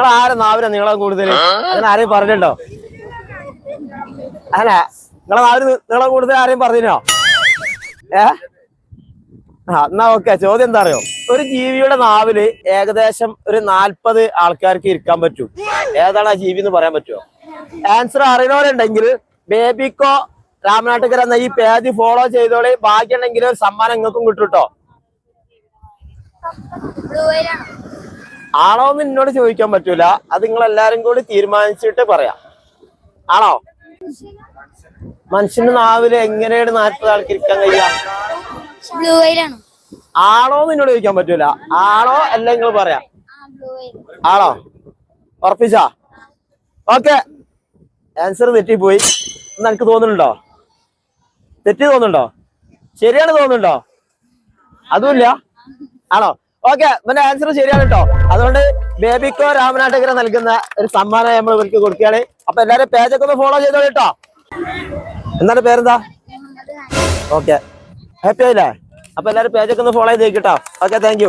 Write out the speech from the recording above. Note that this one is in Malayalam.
നിങ്ങൾ ആരെ നാവിനാ നീളം കൂടുതൽ അങ്ങനെ ആരെയും പറഞ്ഞിട്ടോ അല്ല നിങ്ങളെ നാവിന് നീളം കൂടുതൽ ആരെയും പറഞ്ഞോ ഏ? ആ എന്നാ ഓക്കെ. ചോദ്യം എന്താ അറിയോ? ഒരു ജീവിയുടെ നാവിൽ ഏകദേശം ഒരു നാൽപ്പത് ആൾക്കാർക്ക് ഇരിക്കാൻ പറ്റും. ഏതാണ് ആ ജീവി എന്ന് പറയാൻ പറ്റുമോ ആൻസർ അറിയണവരുണ്ടെങ്കിൽ ബേബിക്കോ രാമനാട്ടുകര എന്ന ഈ പേജ് ഫോളോ ചെയ്തോളി. ബാക്കിയുണ്ടെങ്കിൽ ഒരു സമ്മാനം നിങ്ങൾക്കും കിട്ടും കേട്ടോ ആണോ എന്ന് എന്നോട് ചോദിക്കാൻ പറ്റൂല. അത് നിങ്ങൾ എല്ലാരും കൂടി തീരുമാനിച്ചിട്ട് പറയാം. ആണോ മനുഷ്യന്റെ നാവിൽ എങ്ങനെയാണ് നാട്ടിൽ ആൾക്ക് ഇരിക്കാൻ കഴിയുക ആണോ. എന്ന് എന്നോട് ചോദിക്കാൻ പറ്റൂല. ആണോ അല്ല നിങ്ങൾ പറയാം? ആണോ ഉറപ്പിച്ചാ? ഓക്കെ. ആൻസർ തെറ്റിപ്പോയി. എന്ന് എനിക്ക് തോന്നുന്നുണ്ടോ തെറ്റി തോന്നുന്നുണ്ടോ ശരിയാണ് തോന്നുന്നുണ്ടോ അതുമില്ല. ആണോ ഓക്കെ ഇവന്റെ ആൻസർ ശരിയാണ് കേട്ടോ അതുകൊണ്ട് ബേബിക്കോ രാമനാട്ടകര നൽകുന്ന ഒരു സമ്മാനം നമ്മൾ ഇവർക്ക് കൊടുക്കുകയാണ്. അപ്പൊ എല്ലാരും പേജൊക്കെ ഒന്ന് ഫോളോ ചെയ്തോ കേട്ടോ എന്താണ് പേരെന്താ? ഓക്കെ ഹാപ്പി ആയില്ലേ? അപ്പൊ എല്ലാരും പേജൊക്കെ ഒന്ന് ഫോളോ ചെയ്ത് കേട്ടോ ഓക്കെ താങ്ക്